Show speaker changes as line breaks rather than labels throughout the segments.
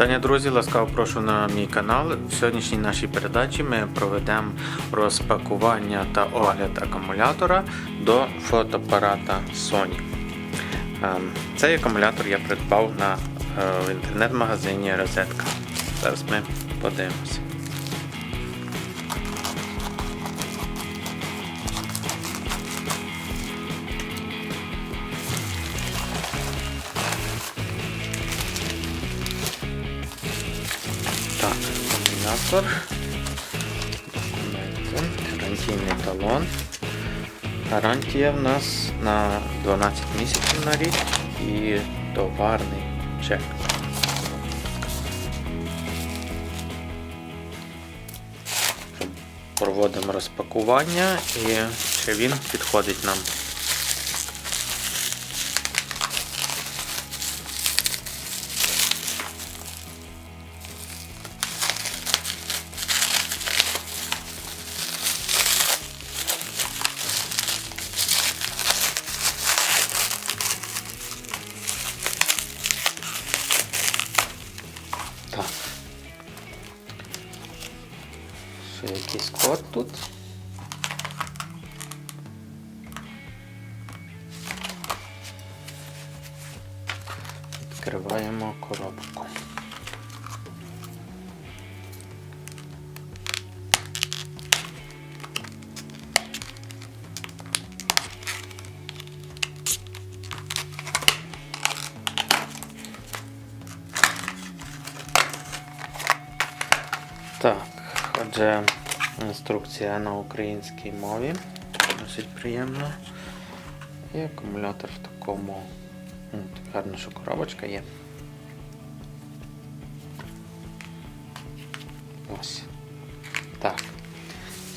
Вітання, друзі! Ласкаво прошу на мій канал. В сьогоднішній нашій передачі ми проведемо розпакування та огляд акумулятора до фотоапарата Sony. Ем, Цей акумулятор я придбав на е, в інтернет-магазині Розетка. Зараз ми подивимося. Документи. Гарантійний талон. Гарантія в нас на 12 місяців на рік і товарний чек. Проводимо розпакування і чи він підходить нам. Ще якийсь тут. Відкриваємо коробку. Так, отже, інструкція на українській мові. Досить приємно. І акумулятор в такому. м, так Гарно, що коробочка є. Ось. Так.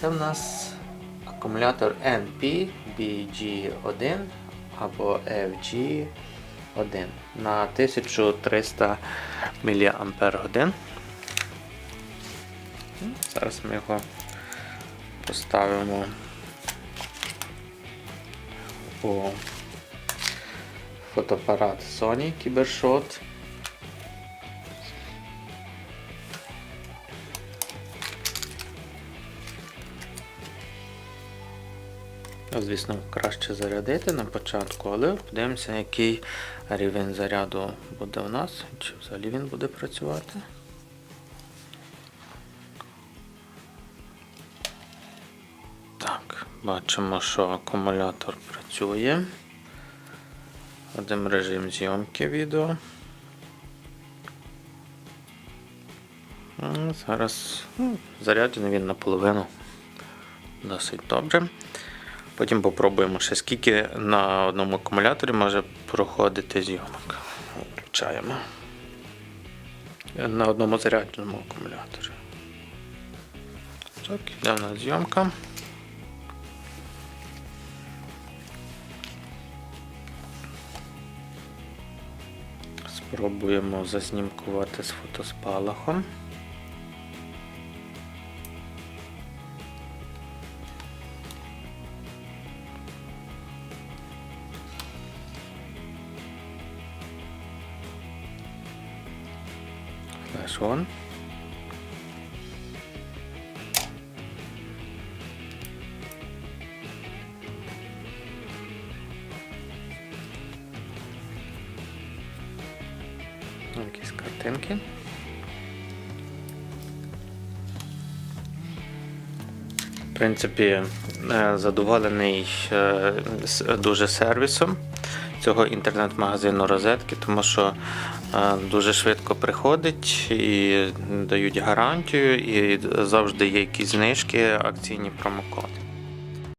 Це в нас акумулятор NP-BG1 або FG1 на 1300 мАч. Зараз ми його поставимо у фотоапарат Sony Cybershot. Ну, Звісно, краще зарядити на початку, але подивимося, який рівень заряду буде у нас, чи взагалі він буде працювати. Бачимо, що акумулятор працює. Вводимо режим зйомки відео. Зараз ну, заряджений він наполовину. Досить добре. Потім попробуємо ще скільки на одному акумуляторі може проходити зйомок. Включаємо. На одному зарядженому акумуляторі. Так, йде в нас зйомка. Спробуємо заснімкувати з фотоспалахом. Флеш он. Якісь картинки. В принципі, е, задоволений е, дуже сервісом цього інтернет-магазину розетки, тому що е, дуже швидко приходить і дають гарантію, і завжди є якісь знижки, акційні промокоди.